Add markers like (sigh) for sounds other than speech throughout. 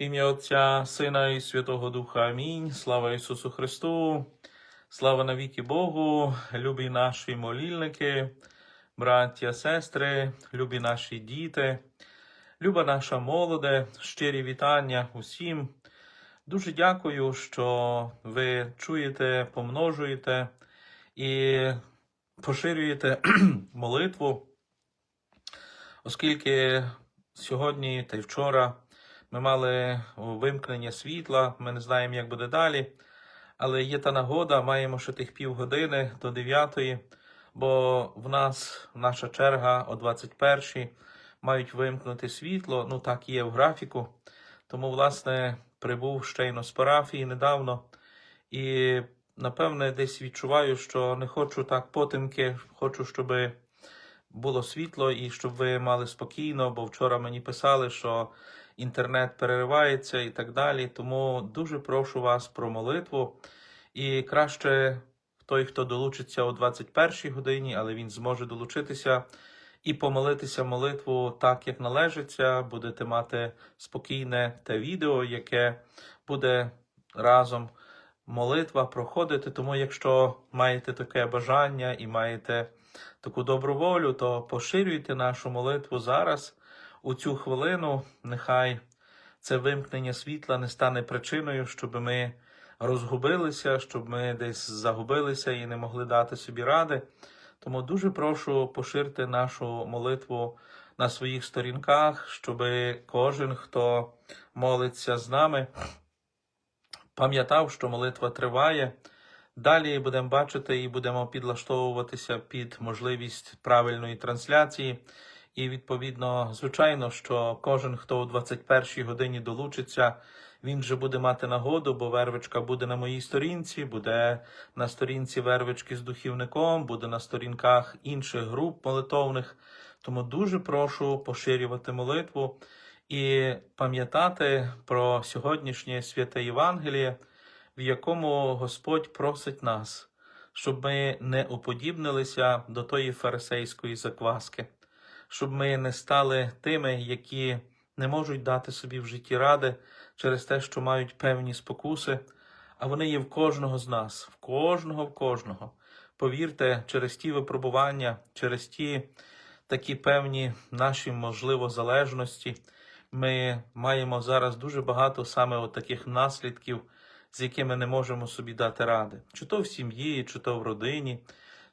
Ім'я Отця, Сина і Святого Духа. Амінь. Слава Ісусу Христу, слава навіки Богу, любі наші молільники, браття, сестри, любі наші діти, люба наша молоде, щирі вітання усім. Дуже дякую, що ви чуєте, помножуєте і поширюєте (clears throat) молитву, оскільки сьогодні та й вчора ми мали вимкнення світла, ми не знаємо, як буде далі. Але є та нагода, маємо ще тих півгодини до 9, бо в нас наша черга о 21 мають вимкнути світло. Ну так є в графіку. Тому, власне, прибув щойно з парафії недавно. І, напевне, десь відчуваю, що не хочу так потемки, хочу, щоб було світло і щоб ви мали спокійно, бо вчора мені писали, що інтернет переривається і так далі. Тому дуже прошу вас про молитву. І краще той, хто долучиться о 21-й годині, але він зможе долучитися і помолитися молитву так, як належиться. Будете мати спокійне те відео, яке буде разом молитва проходити. Тому, якщо маєте таке бажання і маєте таку добру волю, то поширюйте нашу молитву зараз у цю хвилину. Нехай це вимкнення світла не стане причиною, щоб ми розгубилися, щоб ми десь загубилися і не могли дати собі ради. Тому дуже прошу поширте нашу молитву на своїх сторінках, щоб кожен, хто молиться з нами, пам'ятав, що молитва триває. Далі будемо бачити і будемо підлаштовуватися під можливість правильної трансляції. І відповідно, звичайно, що кожен, хто у 21 годині долучиться, він вже буде мати нагоду, бо вервичка буде на моїй сторінці, буде на сторінці вервички з духівником, буде на сторінках інших груп молитовних. Тому дуже прошу поширювати молитву і пам'ятати про сьогоднішнє святе Євангеліє, в якому Господь просить нас, щоб ми не уподібнилися до тої фарисейської закваски щоб ми не стали тими, які не можуть дати собі в житті ради через те, що мають певні спокуси, а вони є в кожного з нас, в кожного, в кожного. Повірте, через ті випробування, через ті такі певні наші, можливо, залежності, ми маємо зараз дуже багато саме от таких наслідків, з якими не можемо собі дати ради, чи то в сім'ї, чи то в родині,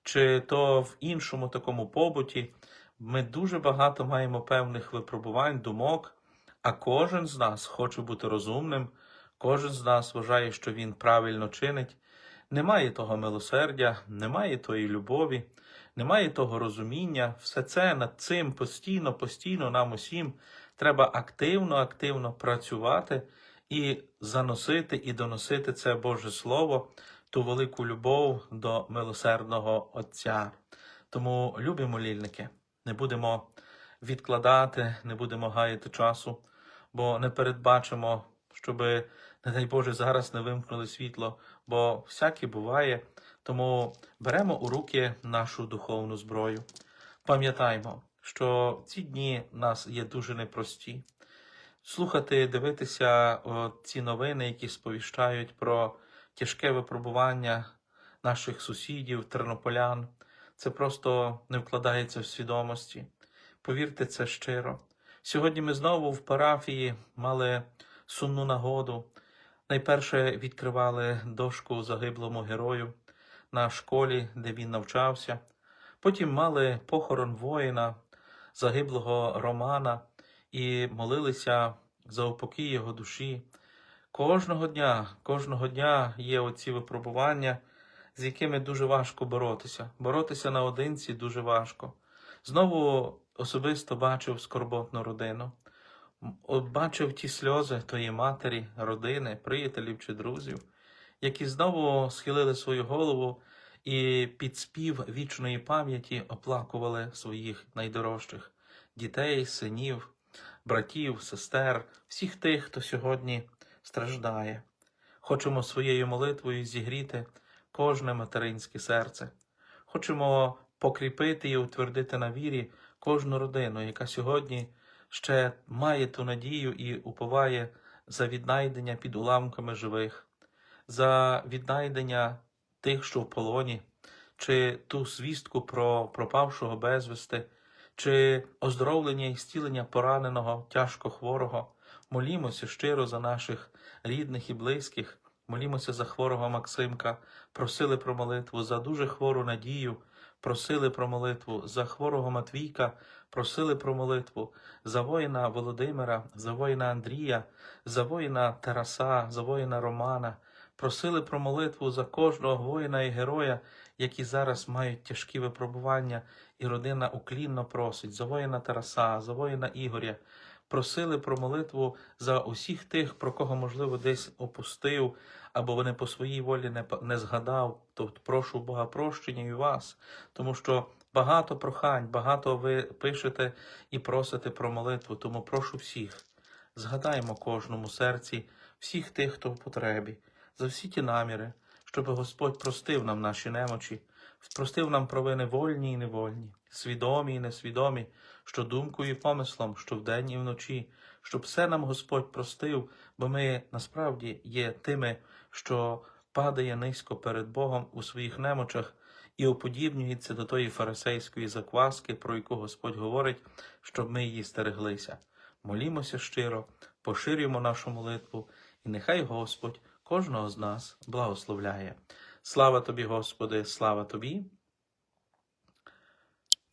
чи то в іншому такому побуті. Ми дуже багато маємо певних випробувань, думок, а кожен з нас хоче бути розумним, кожен з нас вважає, що він правильно чинить. Немає того милосердя, немає тої любові, немає того розуміння. Все це над цим постійно, постійно нам усім треба активно, активно працювати і заносити і доносити це Боже Слово, ту велику любов до милосердного Отця. Тому, любі молільники, не будемо відкладати, не будемо гаяти часу, бо не передбачимо, щоб, не дай Боже, зараз не вимкнули світло, бо всяке буває. Тому беремо у руки нашу духовну зброю. Пам'ятаймо, що ці дні нас є дуже непрості. Слухати, дивитися ці новини, які сповіщають про тяжке випробування наших сусідів, тернополян. Це просто не вкладається в свідомості. Повірте, це щиро. Сьогодні ми знову в парафії мали сумну нагоду. Найперше відкривали дошку загиблому герою на школі, де він навчався. Потім мали похорон воїна, загиблого Романа, і молилися за упокій його душі. Кожного дня, кожного дня є оці випробування з якими дуже важко боротися. Боротися наодинці дуже важко. Знову особисто бачив скорботну родину, бачив ті сльози тої матері, родини, приятелів чи друзів, які знову схилили свою голову і під спів вічної пам'яті оплакували своїх найдорожчих дітей, синів, братів, сестер, всіх тих, хто сьогодні страждає. Хочемо своєю молитвою зігріти кожне материнське серце. Хочемо покріпити і утвердити на вірі кожну родину, яка сьогодні ще має ту надію і уповає за віднайдення під уламками живих, за віднайдення тих, що в полоні, чи ту звістку про пропавшого безвісти, чи оздоровлення і зцілення пораненого, тяжко хворого. Молімося щиро за наших рідних і близьких. Молімося за хворого Максимка, просили про молитву за дуже хвору Надію, просили про молитву за хворого Матвійка, просили про молитву за воїна Володимира, за воїна Андрія, за воїна Тараса, за воїна Романа, просили про молитву за кожного воїна і героя, які зараз мають тяжкі випробування, і родина уклінно просить за воїна Тараса, за воїна Ігоря. Просили про молитву за усіх тих, про кого, можливо, десь опустив, або вони по своїй волі не, не згадав. Тобто прошу Бога прощення і вас, тому що багато прохань, багато ви пишете і просите про молитву. Тому прошу всіх, згадаймо кожному серці всіх тих, хто в потребі, за всі ті наміри, щоб Господь простив нам наші немочі, простив нам провини вольні і невольні, свідомі і несвідомі, що думкою і помислом, що вдень і вночі, щоб все нам Господь простив, бо ми насправді є тими, що падає низько перед Богом у своїх немочах і уподібнюється до тої фарисейської закваски, про яку Господь говорить, щоб ми її стереглися. Молімося щиро, поширюємо нашу молитву, і нехай Господь кожного з нас благословляє. Слава тобі, Господи, слава тобі.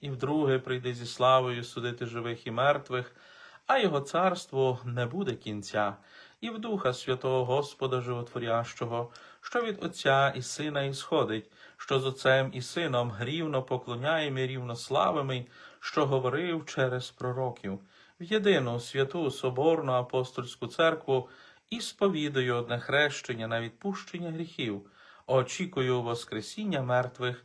і вдруге прийде зі славою судити живих і мертвих, а його царство не буде кінця, і в Духа Святого Господа Животворящого, що від Отця і Сина ісходить, що з Отцем і Сином рівно поклоняємо і рівно славимо, що говорив через пророків, в єдину святу Соборну апостольську церкву і сповідую одне хрещення на відпущення гріхів, очікую Воскресіння мертвих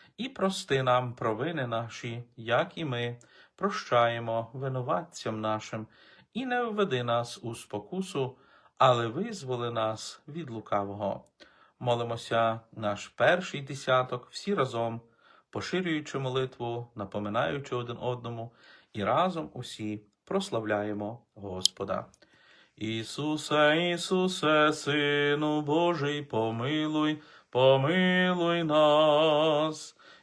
і прости нам провини наші, як і ми прощаємо винуватцям нашим, і не введи нас у спокусу, але визволи нас від лукавого. Молимося наш перший десяток всі разом поширюючи молитву, напоминаючи один одному, і разом усі прославляємо Господа. Ісусе, Ісусе, Сину Божий, помилуй, помилуй нас.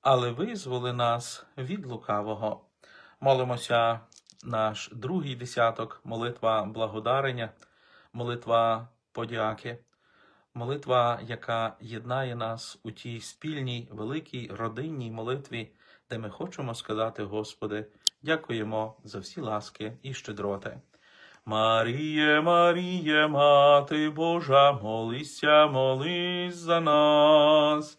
але визволи нас від лукавого. Молимося наш другий десяток, молитва благодарення, молитва подяки, молитва, яка єднає нас у тій спільній великій родинній молитві, де ми хочемо сказати, Господи, дякуємо за всі ласки і щедроти. Маріє, Маріє, Мати Божа, молися, молись за нас.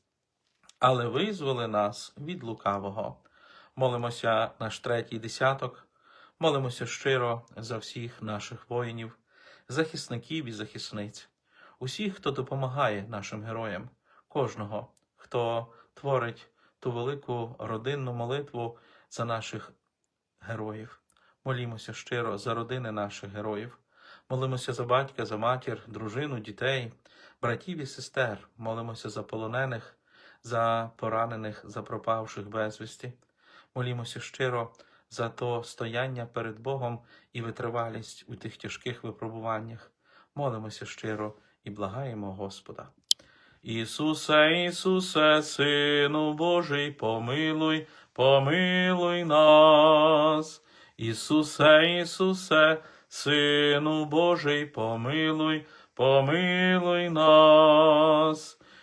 але визволи нас від лукавого. Молимося наш третій десяток, молимося щиро за всіх наших воїнів, захисників і захисниць, усіх, хто допомагає нашим героям, кожного, хто творить ту велику родинну молитву за наших героїв. Молімося щиро за родини наших героїв. Молимося за батька, за матір, дружину, дітей, братів і сестер. Молимося за полонених, за поранених, за пропавших безвісті. Молімося щиро за то стояння перед Богом і витривалість у тих тяжких випробуваннях. Молимося щиро і благаємо Господа. Ісусе, Ісусе, Сину Божий, помилуй, помилуй нас. Ісусе, Ісусе, Сину Божий, помилуй, помилуй нас.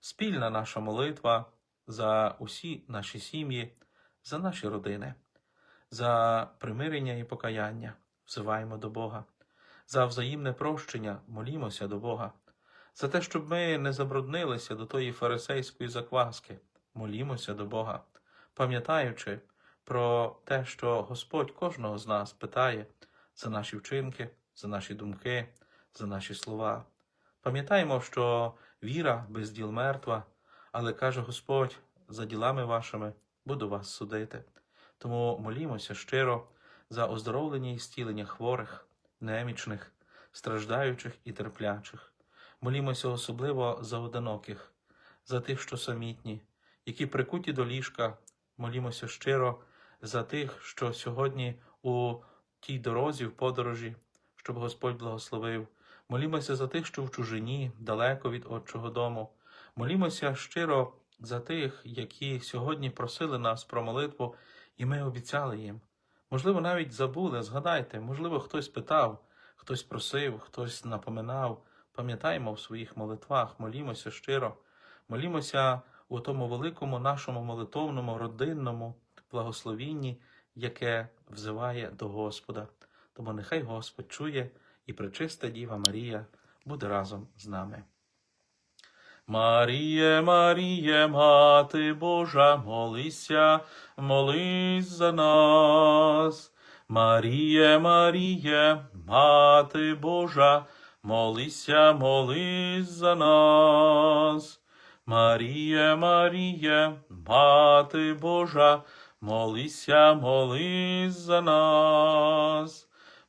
спільна наша молитва за усі наші сім'ї, за наші родини, за примирення і покаяння, взиваємо до Бога, за взаємне прощення, молімося до Бога, за те, щоб ми не забруднилися до тої фарисейської закваски, молімося до Бога, пам'ятаючи про те, що Господь кожного з нас питає за наші вчинки, за наші думки, за наші слова. Пам'ятаємо, що віра без діл мертва, але каже Господь, за ділами вашими буду вас судити. Тому молімося щиро за оздоровлення і зцілення хворих, немічних, страждаючих і терплячих. Молімося особливо за одиноких, за тих, що самітні, які прикуті до ліжка. Молімося щиро за тих, що сьогодні у тій дорозі, в подорожі, щоб Господь благословив. Молімося за тих, що в чужині, далеко від Отчого дому. Молімося щиро за тих, які сьогодні просили нас про молитву, і ми обіцяли їм. Можливо, навіть забули, згадайте, можливо, хтось питав, хтось просив, хтось напоминав. Пам'ятаємо в своїх молитвах, молімося щиро, молімося у тому великому нашому молитовному, родинному благословінні, яке взиває до Господа. Тому нехай Господь чує і пречиста Діва Марія буде разом з нами. Маріє, Маріє, Мати Божа, молися, молись за нас. Маріє, Маріє, Мати Божа, молися, молись за нас. Маріє, Маріє, Мати Божа, молися, молись за нас.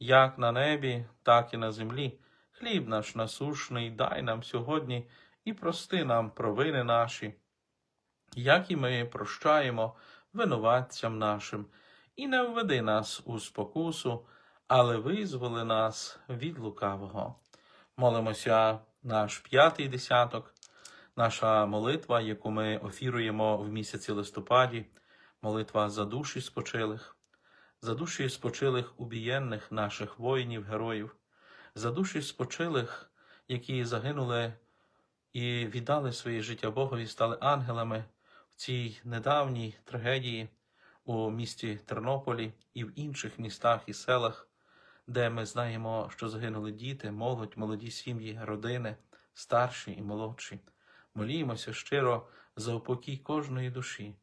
як на небі, так і на землі. Хліб наш насушний дай нам сьогодні і прости нам провини наші, як і ми прощаємо винуватцям нашим, і не введи нас у спокусу, але визволи нас від лукавого. Молимося наш п'ятий десяток, наша молитва, яку ми офіруємо в місяці листопаді, молитва за душі спочилих, за душі спочилих убієнних наших воїнів, героїв, за душі спочилих, які загинули і віддали своє життя Богові, стали ангелами в цій недавній трагедії у місті Тернополі і в інших містах і селах, де ми знаємо, що загинули діти, молодь, молоді сім'ї, родини, старші і молодші. Молімося щиро за упокій кожної душі,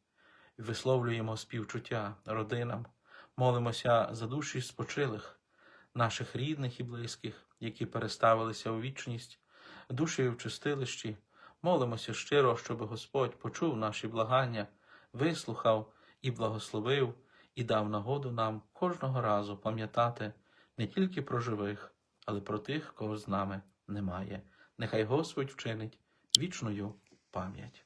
висловлюємо співчуття родинам, молимося за душі спочилих, наших рідних і близьких, які переставилися у вічність, душі в чистилищі, молимося щиро, щоб Господь почув наші благання, вислухав і благословив, і дав нагоду нам кожного разу пам'ятати не тільки про живих, але про тих, кого з нами немає. Нехай Господь вчинить вічною пам'ять.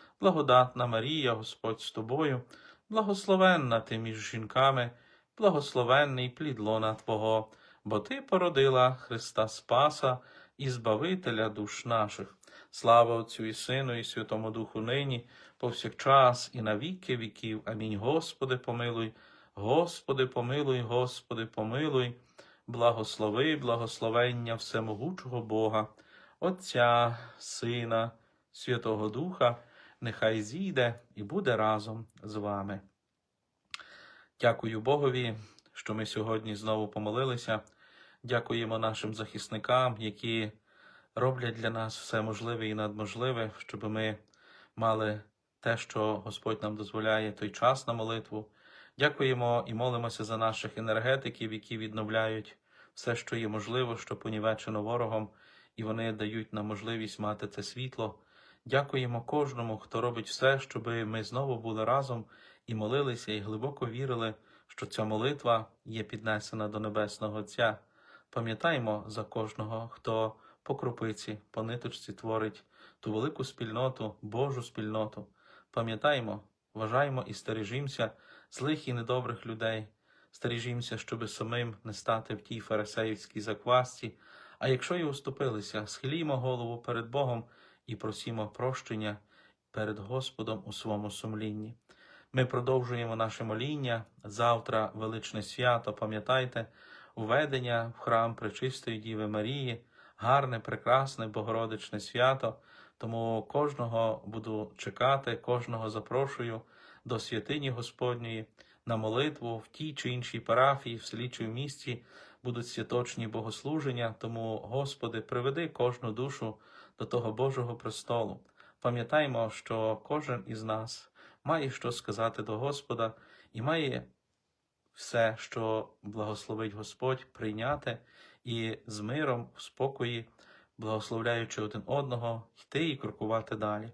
благодатна Марія, Господь з тобою, благословенна ти між жінками, благословенний плід лона Твого, бо Ти породила Христа Спаса і Збавителя душ наших. Слава Отцю і Сину, і Святому Духу нині, повсякчас і на віки віків. Амінь. Господи, помилуй, Господи, помилуй, Господи, помилуй, благослови, благословення всемогучого Бога, Отця, Сина, Святого Духа, нехай зійде і буде разом з вами. Дякую Богові, що ми сьогодні знову помолилися. Дякуємо нашим захисникам, які роблять для нас все можливе і надможливе, щоб ми мали те, що Господь нам дозволяє, той час на молитву. Дякуємо і молимося за наших енергетиків, які відновляють все, що є можливо, що понівечено ворогом, і вони дають нам можливість мати це світло. Дякуємо кожному, хто робить все, щоб ми знову були разом і молилися, і глибоко вірили, що ця молитва є піднесена до Небесного Отця. Пам'ятаємо за кожного, хто по крупиці, по ниточці творить ту велику спільноту, Божу спільноту. Пам'ятаємо, вважаємо і стережімося злих і недобрих людей, стережімося, щоби самим не стати в тій фарисеївській заквасці. А якщо і уступилися, схилімо голову перед Богом і просімо прощення перед Господом у своєму сумлінні. Ми продовжуємо наше моління. Завтра величне свято, пам'ятайте, уведення в храм Пречистої Діви Марії, гарне, прекрасне, богородичне свято. Тому кожного буду чекати, кожного запрошую до святині Господньої на молитву в тій чи іншій парафії, в селі чи в місті будуть святочні богослуження. Тому, Господи, приведи кожну душу до того Божого престолу. Пам'ятаймо, що кожен із нас має що сказати до Господа і має все, що благословить Господь, прийняти і з миром, в спокої, благословляючи один одного, йти і крокувати далі.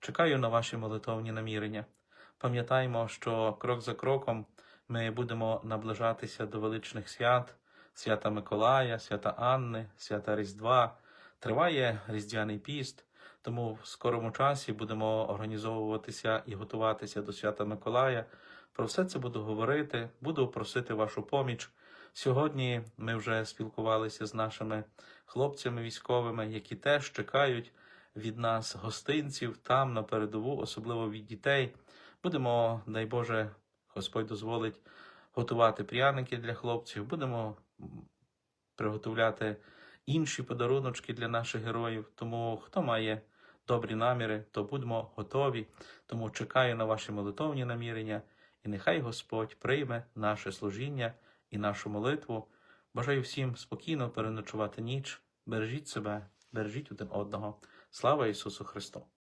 Чекаю на ваші молитовні намірення. Пам'ятаймо, що крок за кроком ми будемо наближатися до величних свят, свята Миколая, свята Анни, свята Різдва. Триває Різдвяний піст, тому в скорому часі будемо організовуватися і готуватися до свята Миколая. Про все це буду говорити, буду просити вашу поміч. Сьогодні ми вже спілкувалися з нашими хлопцями військовими, які теж чекають від нас гостинців там на передову, особливо від дітей. Будемо, дай Боже, Господь дозволить готувати пряники для хлопців. Будемо приготовляти інші подаруночки для наших героїв. Тому хто має добрі наміри, то будьмо готові. Тому чекаю на ваші молитовні намірення, і нехай Господь прийме наше служіння і нашу молитву. Бажаю всім спокійно переночувати ніч. Бережіть себе, бережіть один одного. Слава Ісусу Христу!